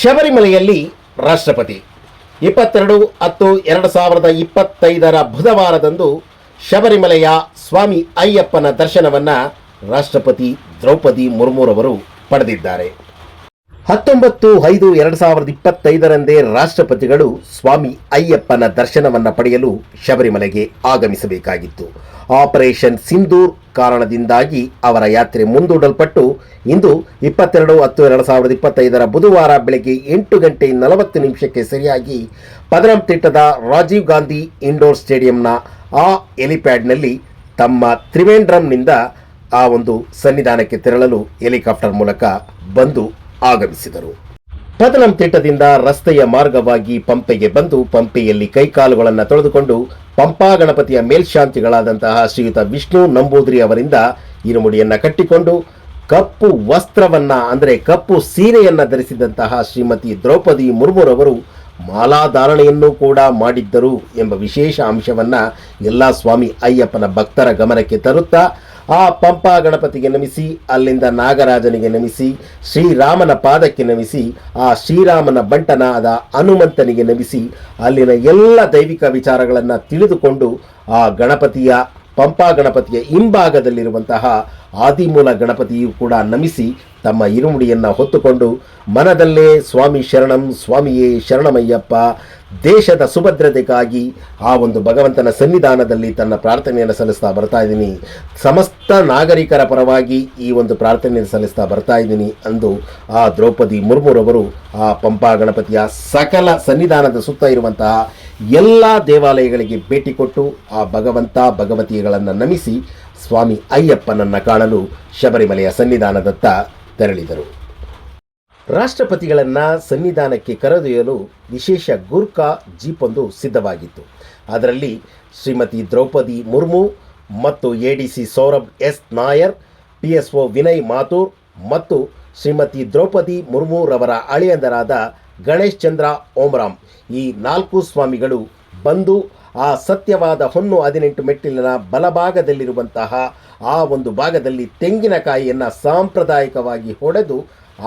ಶಬರಿಮಲೆಯಲ್ಲಿ ರಾಷ್ಟ್ರಪತಿ. ಇಪ್ಪತ್ತೆರಡು ಹತ್ತು ಎರಡು ಸಾವಿರದ ಇಪ್ಪತ್ತೈದರ ಬುಧವಾರದಂದು ಶಬರಿಮಲೆಯ ಸ್ವಾಮಿ ಅಯ್ಯಪ್ಪನ ದರ್ಶನವನ್ನು ರಾಷ್ಟ್ರಪತಿ ದ್ರೌಪದಿ ಮುರ್ಮುರವರು ಪಡೆದಿದ್ದಾರೆ. ಹತ್ತೊಂಬತ್ತು ಐದು ಎರಡು ಸಾವಿರದ ಇಪ್ಪತ್ತೈದರಂದೇ ರಾಷ್ಟ್ರಪತಿಗಳು ಸ್ವಾಮಿ ಅಯ್ಯಪ್ಪನ ದರ್ಶನವನ್ನು ಪಡೆಯಲು ಶಬರಿಮಲೆಗೆ ಆಗಮಿಸಬೇಕಾಗಿತ್ತು. ಆಪರೇಷನ್ ಸಿಂಧೂರ್ ಕಾರಣದಿಂದಾಗಿ ಅವರ ಯಾತ್ರೆ ಮುಂದೂಡಲ್ಪಟ್ಟು ಇಂದು ಇಪ್ಪತ್ತೆರಡು ಹತ್ತು ಎರಡು ಸಾವಿರದ ಇಪ್ಪತ್ತೈದರ ಬುಧವಾರ ಬೆಳಗ್ಗೆ ಎಂಟು ಗಂಟೆ ನಲವತ್ತು ನಿಮಿಷಕ್ಕೆ ಸರಿಯಾಗಿ ಪದರಂತಿಟ್ಟದ ರಾಜೀವ್ ಗಾಂಧಿ ಇಂಡೋರ್ ಸ್ಟೇಡಿಯಂನ ಆ ಎಲಿಪ್ಯಾಡ್ನಲ್ಲಿ ತಮ್ಮ ತ್ರಿವೇಂದ್ರಂನಿಂದ ಆ ಒಂದು ಸನ್ನಿಧಾನಕ್ಕೆ ತೆರಳಲು ಹೆಲಿಕಾಪ್ಟರ್ ಮೂಲಕ ಬಂದು ಆಗಮಿಸಿದರು. ಪದನಂತಿಟ್ಟದಿಂದ ರಸ್ತೆಯ ಮಾರ್ಗವಾಗಿ ಪಂಪೆಗೆ ಬಂದು ಪಂಪೆಯಲ್ಲಿ ಕೈಕಾಲುಗಳನ್ನು ತೊಳೆದುಕೊಂಡು ಪಂಪಾ ಗಣಪತಿಯ ಮೇಲ್ಶಾಂತಿಗಳಾದಂತಹ ಶ್ರೀಯುತ ವಿಷ್ಣು ನಂಬೂದ್ರಿ ಅವರಿಂದ ಇರುಮುಡಿಯನ್ನ ಕಟ್ಟಿಕೊಂಡು ಕಪ್ಪು ವಸ್ತ್ರವನ್ನ, ಅಂದರೆ ಕಪ್ಪು ಸೀರೆಯನ್ನ ಧರಿಸಿದಂತಹ ಶ್ರೀಮತಿ ದ್ರೌಪದಿ ಮುರ್ಮುರವರು ಮಾಲಾಧಾರಣೆಯನ್ನು ಕೂಡ ಮಾಡಿದ್ದರು ಎಂಬ ವಿಶೇಷ ಅಂಶವನ್ನ ಎಲ್ಲ ಸ್ವಾಮಿ ಅಯ್ಯಪ್ಪನ ಭಕ್ತರ ಗಮನಕ್ಕೆ ತರುತ್ತಾ ಆ ಪಂಪಾ ಗಣಪತಿಗೆ ನಮಿಸಿ, ಅಲ್ಲಿಂದ ನಾಗರಾಜನಿಗೆ ನಮಿಸಿ, ಶ್ರೀರಾಮನ ಪಾದಕ್ಕೆ ನಮಿಸಿ, ಆ ಶ್ರೀರಾಮನ ಬಂಟನಾದ ಹನುಮಂತನಿಗೆ ನಮಿಸಿ, ಅಲ್ಲಿನ ಎಲ್ಲ ದೈವಿಕ ವಿಚಾರಗಳನ್ನು ತಿಳಿದುಕೊಂಡು ಆ ಗಣಪತಿಯ, ಪಂಪಾ ಗಣಪತಿಯ ಹಿಂಭಾಗದಲ್ಲಿರುವಂತಹ ಆದಿಮೂಲ ಗಣಪತಿಯು ಕೂಡ ನಮಿಸಿ ತಮ್ಮ ಇರುಮುಡಿಯನ್ನು ಹೊತ್ತುಕೊಂಡು ಮನದಲ್ಲೇ ಸ್ವಾಮಿ ಶರಣಂ, ಸ್ವಾಮಿಯೇ ಶರಣಮಯ್ಯಪ್ಪ, ದೇಶದ ಸುಭದ್ರತೆಗಾಗಿ ಆ ಒಂದು ಭಗವಂತನ ಸನ್ನಿಧಾನದಲ್ಲಿ ತನ್ನ ಪ್ರಾರ್ಥನೆಯನ್ನು ಸಲ್ಲಿಸ್ತಾ ಬರ್ತಾ ಇದ್ದೀನಿ. ಸಮಸ್ತ ನಾಗರಿಕರ ಪರವಾಗಿ ಈ ಒಂದು ಪ್ರಾರ್ಥನೆಯನ್ನು ಸಲ್ಲಿಸ್ತಾ ಬರ್ತಾ ಇದ್ದೀನಿ ಅಂದು ಆ ದ್ರೌಪದಿ ಮುರ್ಮುರವರು ಆ ಪಂಪಾ ಗಣಪತಿಯ ಸಕಲ ಸನ್ನಿಧಾನದ ಸುತ್ತ ಇರುವಂತಹ ಎಲ್ಲ ದೇವಾಲಯಗಳಿಗೆ ಭೇಟಿ ಕೊಟ್ಟು ಆ ಭಗವಂತ ಭಗವತಿಗಳನ್ನು ನಮಿಸಿ ಸ್ವಾಮಿ ಅಯ್ಯಪ್ಪನನ್ನ ಕಾಣಲು ಶಬರಿಮಲೆಯ ಸನ್ನಿಧಾನದತ್ತ ತೆರಳಿದರು. ರಾಷ್ಟ್ರಪತಿಗಳನ್ನು ಸನ್ನಿಧಾನಕ್ಕೆ ಕರೆದೊಯ್ಯಲು ವಿಶೇಷ ಗೂರ್ಖಾ ಜೀಪೊಂದು ಸಿದ್ಧವಾಗಿತ್ತು. ಅದರಲ್ಲಿ ಶ್ರೀಮತಿ ದ್ರೌಪದಿ ಮುರ್ಮು ಮತ್ತು A D C Saurabh S Nair, P S O Vinay Mathur ಮತ್ತು ಶ್ರೀಮತಿ ದ್ರೌಪದಿ ಮುರ್ಮುರವರ ಅಳಿಯಂದರಾದ ಗಣೇಶ್ ಚಂದ್ರ ಓಮ್ರಾಮ್ ಈ ನಾಲ್ಕು ಸ್ವಾಮಿಗಳು ಬಂದು ಆ ಸತ್ಯವಾದ ಹೊನ್ನು ಹದಿನೆಂಟು ಮೆಟ್ಟಿಲಿನ ಬಲಭಾಗದಲ್ಲಿರುವಂತಹ ಆ ಒಂದು ಭಾಗದಲ್ಲಿ ತೆಂಗಿನಕಾಯಿಯನ್ನು ಸಾಂಪ್ರದಾಯಿಕವಾಗಿ ಹೊಡೆದು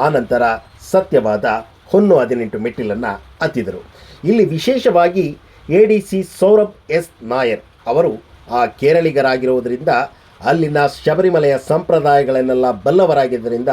ಆನಂತರ ಸತ್ಯವಾದ ಹೊನ್ನು ಹದಿನೆಂಟು ಮೆಟ್ಟಿಲನ್ನು ಹತ್ತಿದರು. ಇಲ್ಲಿ ವಿಶೇಷವಾಗಿ A D C Saurabh S Nair ಅವರು ಆ ಕೇರಳಿಗರಾಗಿರುವುದರಿಂದ ಅಲ್ಲಿನ ಶಬರಿಮಲೆಯ ಸಂಪ್ರದಾಯಗಳನ್ನೆಲ್ಲ ಬಲ್ಲವರಾಗಿದ್ದರಿಂದ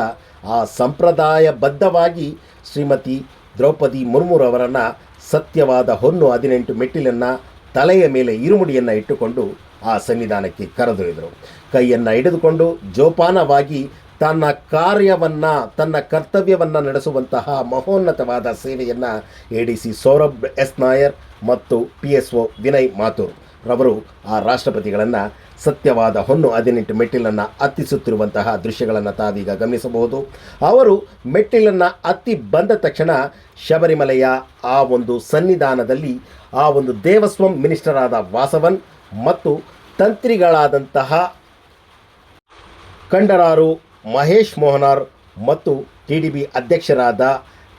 ಆ ಸಂಪ್ರದಾಯಬದ್ಧವಾಗಿ ಶ್ರೀಮತಿ ದ್ರೌಪದಿ ಮುರ್ಮುರವರನ್ನು ಸತ್ಯವಾದ ಹೊನ್ನು ಹದಿನೆಂಟು ಮೆಟ್ಟಿಲನ್ನು ತಲೆಯ ಮೇಲೆ ಇರುಮುಡಿಯನ್ನು ಇಟ್ಟುಕೊಂಡು ಆ ಸನ್ನಿಧಾನಕ್ಕೆ ಕರೆದೊಯ್ದರು. ಕೈಯನ್ನು ಹಿಡಿದುಕೊಂಡು ಜೋಪಾನವಾಗಿ ತನ್ನ ಕಾರ್ಯವನ್ನು, ತನ್ನ ಕರ್ತವ್ಯವನ್ನು ನಡೆಸುವಂತಹ ಮಹೋನ್ನತವಾದ ಸೇವೆಯನ್ನು A D C Saurabh S Nair ಮತ್ತು P S O Vinay Mathur ರವರು ಆ ರಾಷ್ಟ್ರಪತಿಗಳನ್ನು ಸತ್ಯವಾದ ಹೊನ್ನು ಹದಿನೆಂಟು ಮೆಟ್ಟಿಲನ್ನು ಹತ್ತಿಸುತ್ತಿರುವಂತಹ ದೃಶ್ಯಗಳನ್ನು ತಾವೀಗ ಗಮನಿಸಬಹುದು. ಅವರು ಮೆಟ್ಟಿಲನ್ನು ಹತ್ತಿ ಬಂದ ತಕ್ಷಣ ಶಬರಿಮಲೆಯ ಆ ಒಂದು ಸನ್ನಿಧಾನದಲ್ಲಿ ಆ ಒಂದು ದೇವಸ್ವಂ ಮಿನಿಸ್ಟರ್ ಆದ ವಾಸವನ್ ಮತ್ತು ತಂತ್ರಿಗಳಾದಂತಹ ಕಂಡರಾರು ಮಹೇಶ್ ಮೋಹನಾರ್ ಮತ್ತು ಟಿ ಡಿ ಬಿ ಅಧ್ಯಕ್ಷರಾದ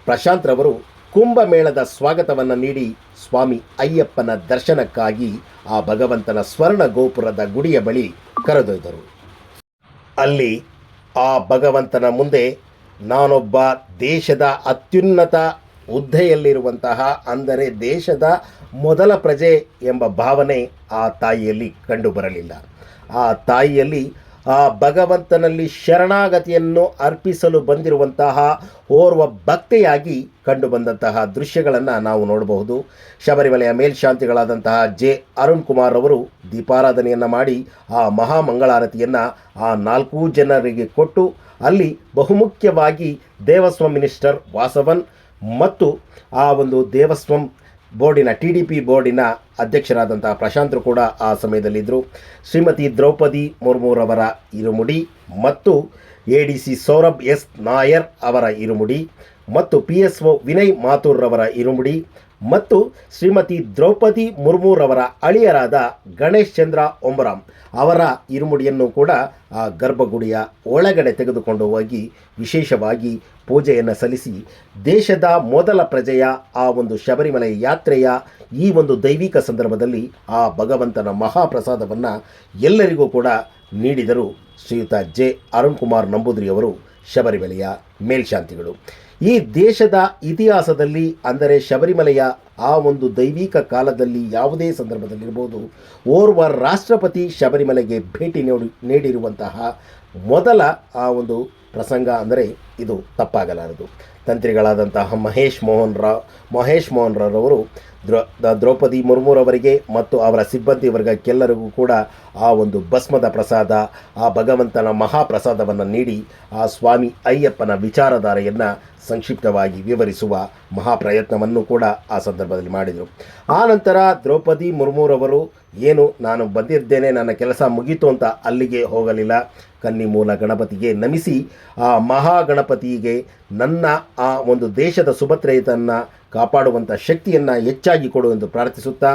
ಪ್ರಶಾಂತ್ ರವರು ಕುಂಭಮೇಳದ ಸ್ವಾಗತವನ್ನು ನೀಡಿ ಸ್ವಾಮಿ ಅಯ್ಯಪ್ಪನ ದರ್ಶನಕ್ಕಾಗಿ ಆ ಭಗವಂತನ ಸ್ವರ್ಣ ಗೋಪುರದ ಗುಡಿಯ ಬಳಿ ಕರೆದೊಯ್ದರು. ಅಲ್ಲಿ ಆ ಭಗವಂತನ ಮುಂದೆ ನಾನೊಬ್ಬ ದೇಶದ ಅತ್ಯುನ್ನತ ಹುದ್ದೆಯಲ್ಲಿರುವಂತಹ, ಅಂದರೆ ದೇಶದ ಮೊದಲ ಪ್ರಜೆ ಎಂಬ ಭಾವನೆ ಆ ತಾಯಿಯಲ್ಲಿ ಕಂಡುಬರಲಿಲ್ಲ. ಆ ತಾಯಿಯಲ್ಲಿ ಆ ಭಗವಂತನಲ್ಲಿ ಶರಣಾಗತಿಯನ್ನು ಅರ್ಪಿಸಲು ಬಂದಿರುವಂತಹ ಓರ್ವ ಭಕ್ತೆಯಾಗಿ ಕಂಡುಬಂದಂತಹ ದೃಶ್ಯಗಳನ್ನು ನಾವು ನೋಡಬಹುದು. ಶಬರಿಮಲೆಯ ಮೇಲ್ಶಾಂತಿಗಳಾದಂತಹ ಜೆ. ಅರುಣ್ ಕುಮಾರ್ ಅವರು ದೀಪಾರಾಧನೆಯನ್ನು ಮಾಡಿ ಆ ಮಹಾಮಂಗಳಾರತಿಯನ್ನು ಆ ನಾಲ್ಕು ಜನರಿಗೆ ಕೊಟ್ಟು ಅಲ್ಲಿ ಬಹುಮುಖ್ಯವಾಗಿ ದೇವಸ್ವಂ ಮಿನಿಸ್ಟರ್ ವಾಸವನ್ ಮತ್ತು ಆ ಒಂದು ದೇವಸ್ವಂ ಬೋರ್ಡಿನ ಟಿ ಡಿ ಪಿ ಬೋರ್ಡಿನ ಅಧ್ಯಕ್ಷರಾದಂತಹ ಪ್ರಶಾಂತರು ಕೂಡ ಆ ಸಮಯದಲ್ಲಿದ್ದರು. ಶ್ರೀಮತಿ ದ್ರೌಪದಿ ಮುರ್ಮುರವರ ಇರುಮುಡಿ ಮತ್ತು A D C Saurabh S Nair ಅವರ ಇರುಮುಡಿ ಮತ್ತು ಪಿ ಎಸ್ ಒ ವಿನಯ್ ಮಾಥೂರ್ರವರ ಇರುಮುಡಿ ಮತ್ತು ಶ್ರೀಮತಿ ದ್ರೌಪದಿ ಮುರ್ಮುರವರ ಅಳಿಯರಾದ ಗಣೇಶ್ ಚಂದ್ರ ಒಂಬರಾಮ್ ಅವರ ಇರುಮುಡಿಯನ್ನು ಕೂಡ ಆ ಗರ್ಭಗುಡಿಯ ಒಳಗಡೆ ತೆಗೆದುಕೊಂಡು ಹೋಗಿ ವಿಶೇಷವಾಗಿ ಪೂಜೆಯನ್ನು ಸಲ್ಲಿಸಿ ದೇಶದ ಮೊದಲ ಪ್ರಜೆಯ ಆ ಒಂದು ಶಬರಿಮಲೆ ಯಾತ್ರೆಯ ಈ ಒಂದು ದೈವಿಕ ಸಂದರ್ಭದಲ್ಲಿ ಆ ಭಗವಂತನ ಮಹಾಪ್ರಸಾದವನ್ನು ಎಲ್ಲರಿಗೂ ಕೂಡ ನೀಡಿದರು ಶ್ರೀಯುತ ಜೆ ಅರುಣ್ ಕುಮಾರ್ ನಂಬೂದ್ರಿಯವರು ಶಬರಿಮಲೆಯ ಮೇಲ್ಶಾಂತಿಗಳು. ಈ ದೇಶದ ಇತಿಹಾಸದಲ್ಲಿ, ಅಂದರೆ ಶಬರಿಮಲೆಯ ಆ ಒಂದು ದೈವಿಕ ಕಾಲದಲ್ಲಿ ಯಾವುದೇ ಸಂದರ್ಭದಲ್ಲಿರ್ಬೋದು, ಓರ್ವ ರಾಷ್ಟ್ರಪತಿ ಶಬರಿಮಲೆಗೆ ಭೇಟಿ ನೀಡಿ, ನೀಡಿರುವಂತಹ ಮೊದಲ ಆ ಒಂದು ಪ್ರಸಂಗ ಅಂದರೆ ಇದು ತಪ್ಪಾಗಲಾರದು. ತಂತ್ರಿಗಳಾದಂತಹ ಮಹೇಶ್ ಮೋಹನ್ ರಾವ್ ಮಹೇಶ್ ಮೋಹನ್ ರಾವ್ರವರು ದ್ರೋ ದ್ರೌಪದಿ ಮುರ್ಮುರವರಿಗೆ ಮತ್ತು ಅವರ ಸಿಬ್ಬಂದಿ ವರ್ಗಕ್ಕೆಲ್ಲರಿಗೂ ಕೂಡ ಆ ಒಂದು ಭಸ್ಮದ ಪ್ರಸಾದ, ಆ ಭಗವಂತನ ಮಹಾಪ್ರಸಾದವನ್ನು ನೀಡಿ, ಆ ಸ್ವಾಮಿ ಅಯ್ಯಪ್ಪನ ವಿಚಾರಧಾರೆಯನ್ನು ಸಂಕ್ಷಿಪ್ತವಾಗಿ ವಿವರಿಸುವ ಮಹಾಪ್ರಯತ್ನವನ್ನು ಕೂಡ ಆ ಸಂದರ್ಭದಲ್ಲಿ ಮಾಡಿದರು. ಆ ನಂತರ ದ್ರೌಪದಿ ಮುರ್ಮುರವರು, ಏನು, ನಾನು ಬಂದಿದ್ದೇನೆ, ನನ್ನ ಕೆಲಸ ಮುಗೀತು ಅಂತ ಅಲ್ಲಿಗೆ ಹೋಗಲಿಲ್ಲ. ಕನ್ನಿ ಮೂಲ ಗಣಪತಿಗೆ ನಮಿಸಿ, ಆ ಮಹಾಗಣಪತಿಗೆ ನನ್ನ, ಆ ಒಂದು ದೇಶದ ಸುಭದ್ರತೆಯನ್ನು ಕಾಪಾಡುವಂಥ ಶಕ್ತಿಯನ್ನು ಹೆಚ್ಚಾಗಿ ಕೊಡು ಎಂದು ಪ್ರಾರ್ಥಿಸುತ್ತಾ,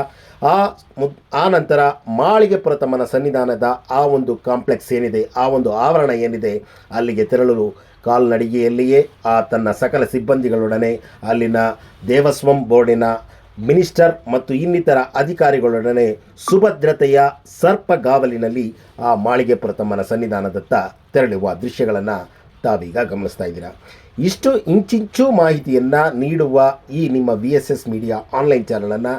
ಆ ಮು, ಆ ನಂತರ ಮಾಳಿಗೆ ಪ್ರಥಮನ ಸನ್ನಿಧಾನದ ಆ ಒಂದು ಕಾಂಪ್ಲೆಕ್ಸ್ ಏನಿದೆ, ಆ ಒಂದು ಆವರಣ ಏನಿದೆ, ಅಲ್ಲಿಗೆ ತೆರಳಲು ಕಾಲ್ನಡಿಗೆಯಲ್ಲಿಯೇ ಆ ತನ್ನ ಸಕಲ ಸಿಬ್ಬಂದಿಗಳೊಡನೆ ಅಲ್ಲಿನ ದೇವಸ್ವಂ ಬೋರ್ಡಿನ ಮಿನಿಸ್ಟರ್ ಮತ್ತು ಇನ್ನಿತರ ಅಧಿಕಾರಿಗಳೊಡನೆ ಸುಭದ್ರತೆಯ ಸರ್ಪಗಾವಲಿನಲ್ಲಿ ಆ ಮಾಳಿಗೆ ಪ್ರಥಮನ ಸನ್ನಿಧಾನದತ್ತ ತೆರಳುವ ದೃಶ್ಯಗಳನ್ನು ತಾವೀಗ ಗಮನಿಸ್ತಾ ಇದ್ದೀರಾ. ಇಷ್ಟು ಇಂಚಿಂಚು ಮಾಹಿತಿಯನ್ನು ನೀಡುವ ಈ ನಿಮ್ಮ V S S media online ಚಾನಲನ್ನು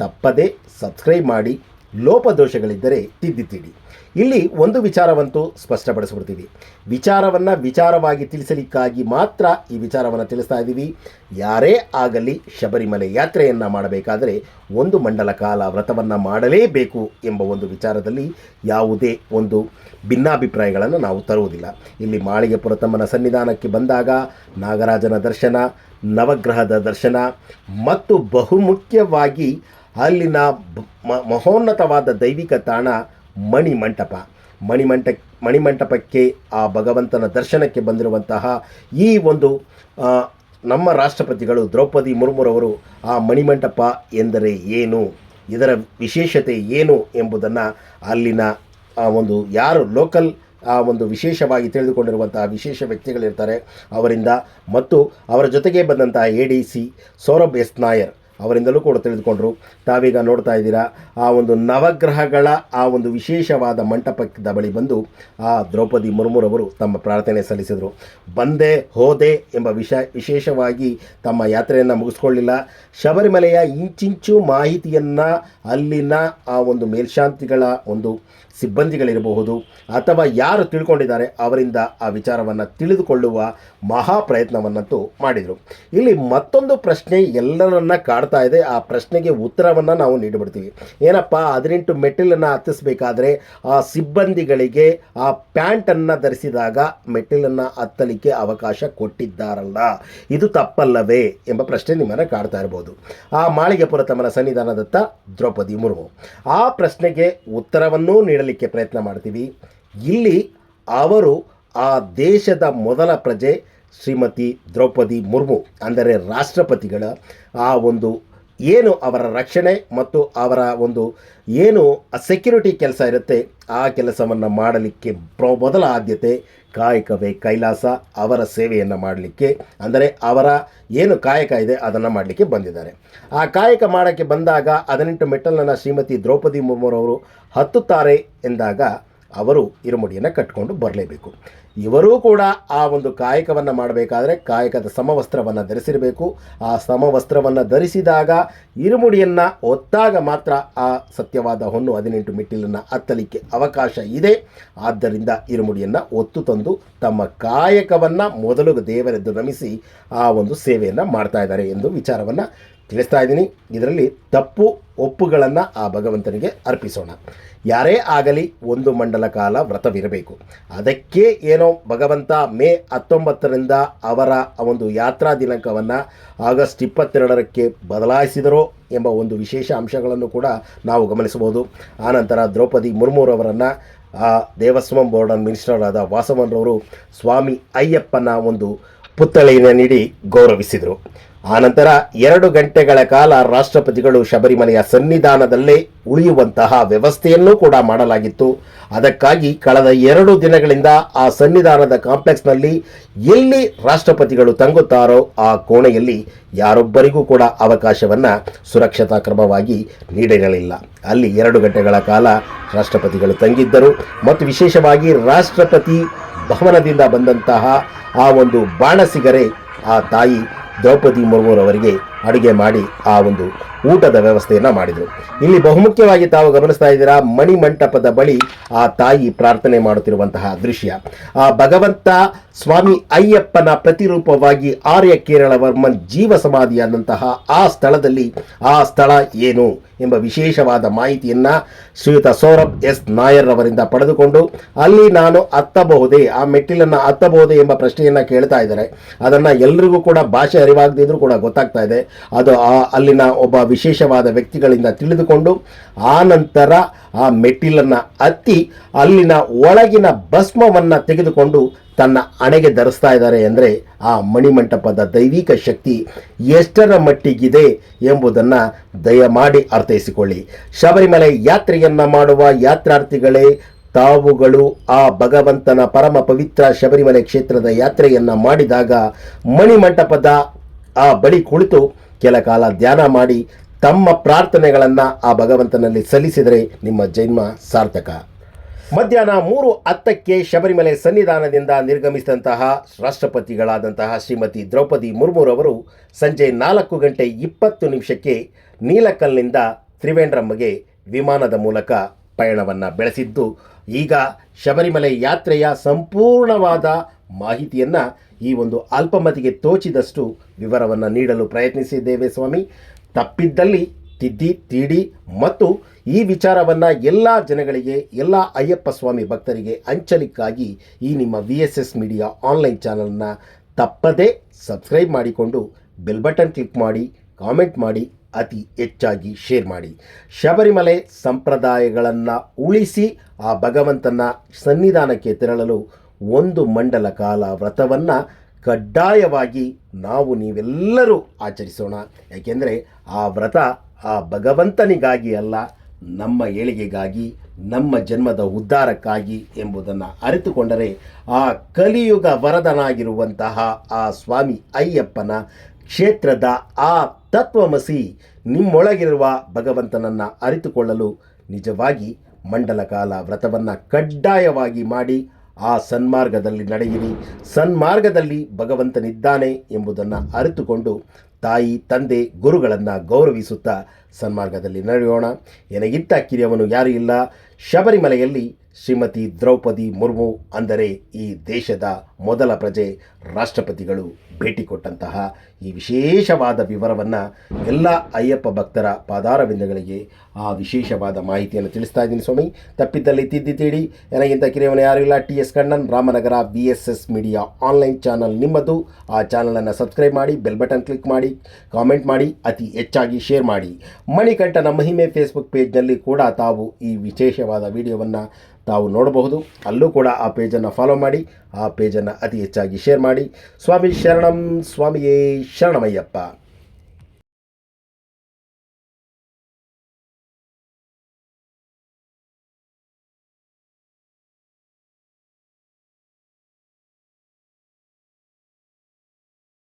ತಪ್ಪದೇ ಸಬ್ಸ್ಕ್ರೈಬ್ ಮಾಡಿ ಲೋಪದೋಷಗಳಿದ್ದರೆ ತಿದ್ದಿತ್ತಿಡಿ ಇಲ್ಲಿ ಒಂದು ವಿಚಾರವಂತೂ ಸ್ಪಷ್ಟಪಡಿಸ್ಬಿಡ್ತೀವಿ ವಿಚಾರವನ್ನು ವಿಚಾರವಾಗಿ ತಿಳಿಸಲಿಕ್ಕಾಗಿ ಮಾತ್ರ ಈ ವಿಚಾರವನ್ನು ತಿಳಿಸ್ತಾ ಇದ್ದೀವಿ. ಯಾರೇ ಆಗಲಿ ಶಬರಿಮಲೆ ಯಾತ್ರೆಯನ್ನು ಮಾಡಬೇಕಾದರೆ ಒಂದು ಮಂಡಲ ಕಾಲ ವ್ರತವನ್ನು ಮಾಡಲೇಬೇಕು ಎಂಬ ಒಂದು ವಿಚಾರದಲ್ಲಿ ಯಾವುದೇ ಒಂದು ಭಿನ್ನಾಭಿಪ್ರಾಯಗಳನ್ನು ನಾವು ತರುವುದಿಲ್ಲ. ಇಲ್ಲಿ ಮಾಳಿಗೆ ಪುರತಮ್ಮನ ಸನ್ನಿಧಾನಕ್ಕೆ ಬಂದಾಗ ನಾಗರಾಜನ ದರ್ಶನ, ನವಗ್ರಹದ ದರ್ಶನ ಮತ್ತು ಬಹುಮುಖ್ಯವಾಗಿ ಅಲ್ಲಿನ ಮಹೋನ್ನತವಾದ ದೈವಿಕ ತಾಣ ಮಣಿಮಂಟಪ. ಮಣಿಮಂಟ, ಮಣಿಮಂಟಪಕ್ಕೆ ಆ ಭಗವಂತನ ದರ್ಶನಕ್ಕೆ ಬಂದಿರುವಂತಹ ಈ ಒಂದು ನಮ್ಮ ರಾಷ್ಟ್ರಪತಿಗಳು ದ್ರೌಪದಿ ಮುರ್ಮುರವರು ಆ ಮಣಿಮಂಟಪ ಎಂದರೆ ಏನು, ಇದರ ವಿಶೇಷತೆ ಏನು ಎಂಬುದನ್ನು ಅಲ್ಲಿನ ಆ ಒಂದು ಯಾರು ಲೋಕಲ್ ಆ ಒಂದು ವಿಶೇಷವಾಗಿ ತಿಳಿದುಕೊಂಡಿರುವಂತಹ ವಿಶೇಷ ವ್ಯಕ್ತಿಗಳಿರ್ತಾರೆ. ಅವರಿಂದ ಮತ್ತು ಅವರ ಜೊತೆಗೆ ಬಂದಂತಹ A D C Saurabh S Nair ಅವರಿಂದಲೂ ಕೂಡ ತಿಳಿದುಕೊಂಡರು. ತಾವೀಗ ನೋಡ್ತಾ ಇದ್ದೀರಾ, ಆ ಒಂದು ನವಗ್ರಹಗಳ, ಆ ಒಂದು ವಿಶೇಷವಾದ ಮಂಟಪದ ಬಳಿ ಬಂದು ಆ ದ್ರೌಪದಿ ಮುರ್ಮುರವರು ತಮ್ಮ ಪ್ರಾರ್ಥನೆ ಸಲ್ಲಿಸಿದರು. ಬಂದೆ, ಹೋದೆ ಎಂಬ ವಿಷ, ವಿಶೇಷವಾಗಿ ತಮ್ಮ ಯಾತ್ರೆಯನ್ನು ಮುಗಿಸ್ಕೊಳ್ಳಿಲ್ಲ. ಶಬರಿಮಲೆಯ ಇಂಚಿಂಚು ಮಾಹಿತಿಯನ್ನು ಅಲ್ಲಿನ ಆ ಒಂದು ಮೇಲ್ಶಾಂತಿಗಳ ಒಂದು ಸಿಬ್ಬಂದಿಗಳಿರಬಹುದು ಅಥವಾ ಯಾರು ತಿಳ್ಕೊಂಡಿದ್ದಾರೆ ಅವರಿಂದ ಆ ವಿಚಾರವನ್ನು ತಿಳಿದುಕೊಳ್ಳುವ ಮಹಾ ಪ್ರಯತ್ನವನ್ನಂತೂ ಮಾಡಿದರು. ಇಲ್ಲಿ ಮತ್ತೊಂದು ಪ್ರಶ್ನೆ ಎಲ್ಲರನ್ನ ಕಾಡ್ತಾ ಇದೆ, ಆ ಪ್ರಶ್ನೆಗೆ ಉತ್ತರವನ್ನು ನಾವು ನೀಡಿಬಿಡ್ತೀವಿ. ಏನಪ್ಪ, ಹದಿನೆಂಟು ಮೆಟ್ಟಿಲನ್ನು ಹತ್ತಿಸಬೇಕಾದ್ರೆ ಆ ಸಿಬ್ಬಂದಿಗಳಿಗೆ ಆ ಪ್ಯಾಂಟನ್ನು ಧರಿಸಿದಾಗ ಮೆಟ್ಟಿಲನ್ನು ಹತ್ತಲಿಕ್ಕೆ ಅವಕಾಶ ಕೊಟ್ಟಿದ್ದಾರಲ್ಲ. ಇದು ತಪ್ಪಲ್ಲವೇ ಎಂಬ ಪ್ರಶ್ನೆ ನಿಮ್ಮನ್ನು ಕಾಡ್ತಾ ಇರ್ಬೋದು. ಆ ಮಾಳಿಗೆಪುರ ತಮ್ಮನ ಸನ್ನಿಧಾನದತ್ತ ದ್ರೌಪದಿ ಮುರ್ಮು. ಆ ಪ್ರಶ್ನೆಗೆ ಉತ್ತರವನ್ನೂ ನೀಡಲಿಕ್ಕೆ ಪ್ರಯತ್ನ ಮಾಡ್ತೀವಿ. ಇಲ್ಲಿ ಅವರು ಆ ದೇಶದ ಮೊದಲ ಪ್ರಜೆ ಶ್ರೀಮತಿ ದ್ರೌಪದಿ ಮುರ್ಮು, ಅಂದರೆ ರಾಷ್ಟ್ರಪತಿಗಳ ಆ ಒಂದು ಏನು ಅವರ ರಕ್ಷಣೆ ಮತ್ತು ಅವರ ಒಂದು ಏನು ಸೆಕ್ಯುರಿಟಿ ಕೆಲಸ ಇರುತ್ತೆ, ಆ ಕೆಲಸವನ್ನು ಮಾಡಲಿಕ್ಕೆ ಮೊದಲ ಆದ್ಯತೆ ಕಾಯಕವೇ ಕೈಲಾಸ ಅವರ ಸೇವೆಯನ್ನು ಮಾಡಲಿಕ್ಕೆ, ಅಂದರೆ ಅವರ ಏನು ಕಾಯಕ ಇದೆ ಅದನ್ನು ಮಾಡಲಿಕ್ಕೆ ಬಂದಿದ್ದಾರೆ. ಆ ಕಾಯಕ ಮಾಡೋಕ್ಕೆ ಬಂದಾಗ, ಹದಿನೆಂಟು ಮೆಟ್ಟಲನ್ನು ಶ್ರೀಮತಿ ದ್ರೌಪದಿ ಮುರ್ಮುರವರು ಹತ್ತುತ್ತಾರೆ ಎಂದಾಗ ಅವರು ಇರುಮುಡಿಯನ್ನು ಕಟ್ಟಿಕೊಂಡು ಬರಲೇಬೇಕು. ಇವರೂ ಕೂಡ ಆ ಒಂದು ಕಾಯಕವನ್ನು ಮಾಡಬೇಕಾದ್ರೆ ಕಾಯಕದ ಸಮವಸ್ತ್ರವನ್ನು ಧರಿಸಿರಬೇಕು. ಆ ಸಮವಸ್ತ್ರವನ್ನು ಧರಿಸಿದಾಗ ಇರುಮುಡಿಯನ್ನು ಒತ್ತಾಗ ಮಾತ್ರ ಆ ಸತ್ಯವಾದ ಹೊನ್ನು ಹದಿನೆಂಟು ಮೆಟ್ಟಿಲನ್ನು ಹತ್ತಲಿಕ್ಕೆ ಅವಕಾಶ ಇದೆ. ಆದ್ದರಿಂದ ಇರುಮುಡಿಯನ್ನು ಒತ್ತು ತಂದು ತಮ್ಮ ಕಾಯಕವನ್ನು ಮೊದಲು ದೇವರೆದ್ದು ನಮಿಸಿ ಆ ಒಂದು ಸೇವೆಯನ್ನು ಮಾಡ್ತಾ ಇದ್ದಾರೆ ಎಂದು ವಿಚಾರವನ್ನು ತಿಳಿಸ್ತಾ ಇದ್ದೀನಿ. ಇದರಲ್ಲಿ ತಪ್ಪು ಒಪ್ಪುಗಳನ್ನು ಆ ಭಗವಂತನಿಗೆ ಅರ್ಪಿಸೋಣ. ಯಾರೇ ಆಗಲಿ ಒಂದು ಮಂಡಲ ಕಾಲ ವ್ರತವಿರಬೇಕು. ಅದಕ್ಕೆ ಏನೋ ಭಗವಂತ ಮೇ ಹತ್ತೊಂಬತ್ತರಿಂದ ಅವರ ಒಂದು ಯಾತ್ರಾ ದಿನಾಂಕವನ್ನು ಆಗಸ್ಟ್ ಇಪ್ಪತ್ತೆರಡರಕ್ಕೆ ಬದಲಾಯಿಸಿದರೋ ಎಂಬ ಒಂದು ವಿಶೇಷ ಅಂಶಗಳನ್ನು ಕೂಡ ನಾವು ಗಮನಿಸಬಹುದು. ಆನಂತರ ದ್ರೌಪದಿ ಮುರ್ಮುರವರನ್ನು ಆ ದೇವಸ್ವಂ ಬೋರ್ಡ್ ಮಿನಿಸ್ಟರ್ ಆದ ವಾಸವನ್ರವರು ಸ್ವಾಮಿ ಅಯ್ಯಪ್ಪನ ಒಂದು ಪುತ್ಥಳಿಯನ್ನು ನೀಡಿ ಗೌರವಿಸಿದರು. ಆನಂತರ ಎರಡು ಗಂಟೆಗಳ ಕಾಲ ರಾಷ್ಟ್ರಪತಿಗಳು ಶಬರಿಮಲೆಯ ಸನ್ನಿಧಾನದಲ್ಲೇ ಉಳಿಯುವಂತಹ ವ್ಯವಸ್ಥೆಯನ್ನೂ ಕೂಡ ಮಾಡಲಾಗಿತ್ತು. ಅದಕ್ಕಾಗಿ ಕಳೆದ ಎರಡು ದಿನಗಳಿಂದ ಆ ಸನ್ನಿಧಾನದ ಕಾಂಪ್ಲೆಕ್ಸ್ನಲ್ಲಿ ಎಲ್ಲಿ ರಾಷ್ಟ್ರಪತಿಗಳು ತಂಗುತ್ತಾರೋ ಆ ಕೋಣೆಯಲ್ಲಿ ಯಾರೊಬ್ಬರಿಗೂ ಕೂಡ ಅವಕಾಶವನ್ನು ಸುರಕ್ಷತಾ ಕ್ರಮವಾಗಿ ನೀಡಿರಲಿಲ್ಲ. ಅಲ್ಲಿ ಎರಡು ಗಂಟೆಗಳ ಕಾಲ ರಾಷ್ಟ್ರಪತಿಗಳು ತಂಗಿದ್ದರು. ಮತ್ತು ವಿಶೇಷವಾಗಿ ರಾಷ್ಟ್ರಪತಿ ಭವನದಿಂದ ಬಂದಂತಹ ಆ ಒಂದು ಬಾಣಸಿಗರೆ ಆ ತಾಯಿ ದ್ರೌಪದಿ ಮುರ್ಮುರವರಿಗೆ ಅಡುಗೆ ಮಾಡಿ ಆ ಒಂದು ಊಟದ ವ್ಯವಸ್ಥೆಯನ್ನು ಮಾಡಿದರು. ಇಲ್ಲಿ ಬಹುಮುಖ್ಯವಾಗಿ ತಾವು ಗಮನಿಸ್ತಾ ಇದ್ದೀರಾ, ಮಣಿಮಂಟಪದ ಬಳಿ ಆ ತಾಯಿ ಪ್ರಾರ್ಥನೆ ಮಾಡುತ್ತಿರುವಂತಹ ದೃಶ್ಯ. ಆ ಭಗವಂತ ಸ್ವಾಮಿ ಅಯ್ಯಪ್ಪನ ಪ್ರತಿರೂಪವಾಗಿ ಆರ್ಯ ಕೇರಳವರ್ಮನ್ ಜೀವ ಸಮಾಧಿಯಾದಂತಹ ಆ ಸ್ಥಳದಲ್ಲಿ, ಆ ಸ್ಥಳ ಏನು ಎಂಬ ವಿಶೇಷವಾದ ಮಾಹಿತಿಯನ್ನ ಶ್ರೀಯುತ ಸೌರಭ್ ಎಸ್ ನಾಯರ್ ಅವರಿಂದ ಪಡೆದುಕೊಂಡು, ಅಲ್ಲಿ ನಾನು ಹತ್ತಬಹುದೇ, ಆ ಮೆಟ್ಟಿಲನ್ನ ಹತ್ತಬಹುದೇ ಎಂಬ ಪ್ರಶ್ನೆಯನ್ನ ಕೇಳ್ತಾ ಇದ್ದಾರೆ. ಅದನ್ನ ಎಲ್ರಿಗೂ ಕೂಡ ಭಾಷೆ ಅರಿವಾಗದಿದ್ರೂ ಕೂಡ ಗೊತ್ತಾಗ್ತಾ ಇದೆ. ಅದು ಅಲ್ಲಿನ ಒಬ್ಬ ವಿಶೇಷವಾದ ವ್ಯಕ್ತಿಗಳಿಂದ ತಿಳಿದುಕೊಂಡು ಆ ನಂತರ ಆ ಮೆಟ್ಟಿಲನ್ನು ಹತ್ತಿ ಅಲ್ಲಿನ ಒಳಗಿನ ಭಸ್ಮವನ್ನು ತೆಗೆದುಕೊಂಡು ತನ್ನ ಹಣೆಗೆ ಧರಿಸ್ತಾ ಇದ್ದಾರೆ ಅಂದರೆ ಆ ಮಣಿಮಂಟಪದ ದೈವಿಕ ಶಕ್ತಿ ಎಷ್ಟರ ಮಟ್ಟಿಗಿದೆ ಎಂಬುದನ್ನು ದಯಮಾಡಿ ಅರ್ಥೈಸಿಕೊಳ್ಳಿ. ಶಬರಿಮಲೆ ಯಾತ್ರೆಯನ್ನ ಮಾಡುವ ಯಾತ್ರಾರ್ಥಿಗಳೇ, ತಾವುಗಳು ಆ ಭಗವಂತನ ಪರಮ ಪವಿತ್ರ ಶಬರಿಮಲೆ ಕ್ಷೇತ್ರದ ಯಾತ್ರೆಯನ್ನ ಮಾಡಿದಾಗ ಮಣಿಮಂಟಪದ ಆ ಬಳಿ ಕುಳಿತು ಕೆಲ ಕಾಲ ಧ್ಯಾನ ಮಾಡಿ ತಮ್ಮ ಪ್ರಾರ್ಥನೆಗಳನ್ನು ಆ ಭಗವಂತನಲ್ಲಿ ಸಲ್ಲಿಸಿದರೆ ನಿಮ್ಮ ಜನ್ಮ ಸಾರ್ಥಕ. ಮಧ್ಯಾಹ್ನ ಮೂರು ಹತ್ತಕ್ಕೆ ಶಬರಿಮಲೆ ಸನ್ನಿಧಾನದಿಂದ ನಿರ್ಗಮಿಸಿದಂತಹ ರಾಷ್ಟ್ರಪತಿಗಳಾದಂತಹ ಶ್ರೀಮತಿ ದ್ರೌಪದಿ ಮುರ್ಮುರವರು ಸಂಜೆ ನಾಲ್ಕು ಗಂಟೆ ಇಪ್ಪತ್ತು ನಿಮಿಷಕ್ಕೆ ನೀಲಕಲ್ನಿಂದ ತ್ರಿವೇಂದ್ರಮ್ಮಗೆ ವಿಮಾನದ ಮೂಲಕ ಪಯಣವನ್ನು ಬೆಳೆಸಿದ್ದು, ಈಗ ಶಬರಿಮಲೆ ಯಾತ್ರೆಯ ಸಂಪೂರ್ಣವಾದ ಮಾಹಿತಿಯನ್ನು ಈ ಒಂದು ಅಲ್ಪಮತಿಗೆ ತೋಚಿದಷ್ಟು ವಿವರವನ್ನು ನೀಡಲು ಪ್ರಯತ್ನಿಸಿದ್ದೇವೆ ಸ್ವಾಮಿ. ತಪ್ಪಿದ್ದಲ್ಲಿ ತಿದ್ದಿ, ತೀಡಿ ಮತ್ತು ಈ ವಿಚಾರವನ್ನು ಎಲ್ಲ ಜನಗಳಿಗೆ, ಎಲ್ಲ ಅಯ್ಯಪ್ಪ ಸ್ವಾಮಿ ಭಕ್ತರಿಗೆ ಹಂಚಲಿಕ್ಕಾಗಿ ಈ ನಿಮ್ಮ V S S media online ಚಾನಲ್ನ ತಪ್ಪದೇ ಸಬ್ಸ್ಕ್ರೈಬ್ ಮಾಡಿಕೊಂಡು ಬೆಲ್ ಬಟನ್ ಕ್ಲಿಕ್ ಮಾಡಿ, ಕಾಮೆಂಟ್ ಮಾಡಿ, ಅತಿ ಹೆಚ್ಚಾಗಿ ಶೇರ್ ಮಾಡಿ. ಶಬರಿಮಲೆ ಸಂಪ್ರದಾಯಗಳನ್ನು ಉಳಿಸಿ ಆ ಭಗವಂತನ ಸನ್ನಿಧಾನಕ್ಕೆ ತೆರಳಲು ಒಂದು ಮಂಡಲ ಕಾಲ ವ್ರತವನ್ನು ಕಡ್ಡಾಯವಾಗಿ ನಾವು ನೀವೆಲ್ಲರೂ ಆಚರಿಸೋಣ. ಯಾಕೆಂದರೆ ಆ ವ್ರತ ಆ ಭಗವಂತನಿಗಾಗಿ ಅಲ್ಲ, ನಮ್ಮ ಏಳಿಗೆಗಾಗಿ, ನಮ್ಮ ಜನ್ಮದ ಉದ್ಧಾರಕ್ಕಾಗಿ ಎಂಬುದನ್ನು ಅರಿತುಕೊಂಡರೆ ಆ ಕಲಿಯುಗ ವರದನಾಗಿರುವಂತಹ ಆ ಸ್ವಾಮಿ ಅಯ್ಯಪ್ಪನ ಕ್ಷೇತ್ರದ ಆ ತತ್ವಮಸಿ ನಿಮ್ಮೊಳಗಿರುವ ಭಗವಂತನನ್ನು ಅರಿತುಕೊಳ್ಳಲು ನಿಜವಾಗಿ ಮಂಡಲಕಾಲ ವ್ರತವನ್ನು ಕಡ್ಡಾಯವಾಗಿ ಮಾಡಿ ಆ ಸನ್ಮಾರ್ಗದಲ್ಲಿ ನಡೆಯಿರಿ. ಸನ್ಮಾರ್ಗದಲ್ಲಿ ಭಗವಂತನಿದ್ದಾನೆ ಎಂಬುದನ್ನು ಅರಿತುಕೊಂಡು ತಾಯಿ, ತಂದೆ, ಗುರುಗಳನ್ನು ಗೌರವಿಸುತ್ತಾ ಸನ್ಮಾರ್ಗದಲ್ಲಿ ನಡೆಯೋಣ. ಎನಗಿಂತ ಕಿರಿಯವನು ಯಾರೂ ಇಲ್ಲ. ಶಬರಿಮಲೆಯಲ್ಲಿ ಶ್ರೀಮತಿ ದ್ರೌಪದಿ ಮುರ್ಮು ಅಂದರೆ ಈ ದೇಶದ ಮೊದಲ ಪ್ರಜೆ ರಾಷ್ಟ್ರಪತಿಗಳು ಭೇಟಿ ಕೊಟ್ಟಂತಹ ಈ ವಿಶೇಷವಾದ ವಿವರವನ್ನು ಎಲ್ಲ ಅಯ್ಯಪ್ಪ ಭಕ್ತರ ಪಾದಾರವಿಂದಗಳಿಗೆ ಆ ವಿಶೇಷವಾದ ಮಾಹಿತಿಯನ್ನು ತಿಳಿಸ್ತಾ ಇದ್ದೀನಿ ಸ್ವಾಮಿ. ತಪ್ಪಿದ್ದಲ್ಲಿ ತಿದ್ದಿ ತೀಡಿ. ನನಗಿಂತ ಕಿರಿಯವನು ಯಾರೂ ಇಲ್ಲ, T S Kannan, Ramanagara B S S media online channel ನಿಮ್ಮದು. ಆ ಚಾನಲನ್ನು ಸಬ್ಸ್ಕ್ರೈಬ್ ಮಾಡಿ, ಬೆಲ್ ಬಟನ್ ಕ್ಲಿಕ್ ಮಾಡಿ, ಕಾಮೆಂಟ್ ಮಾಡಿ, ಅತಿ ಹೆಚ್ಚಾಗಿ ಶೇರ್ ಮಾಡಿ. ಮಣಿಕಂಠನ ಮಹಿಮೆ ಫೇಸ್ಬುಕ್ ಪೇಜ್ನಲ್ಲಿ ಕೂಡ ತಾವು ಈ ವಿಶೇಷವಾದ ವಿಡಿಯೋವನ್ನು ತಾವು ನೋಡಬಹುದು. ಅಲ್ಲೂ ಕೂಡ ಆ ಪೇಜನ್ನು ಫಾಲೋ ಮಾಡಿ, ಆ ಪೇಜನ್ನು ಅತಿ ಹೆಚ್ಚಾಗಿ ಶೇರ್ ಮಾಡಿ. ಸ್ವಾಮಿ ಶರಣಂ ಸ್ವಾಮಿಯೇ ಶರಣಮಯ್ಯಪ್ಪ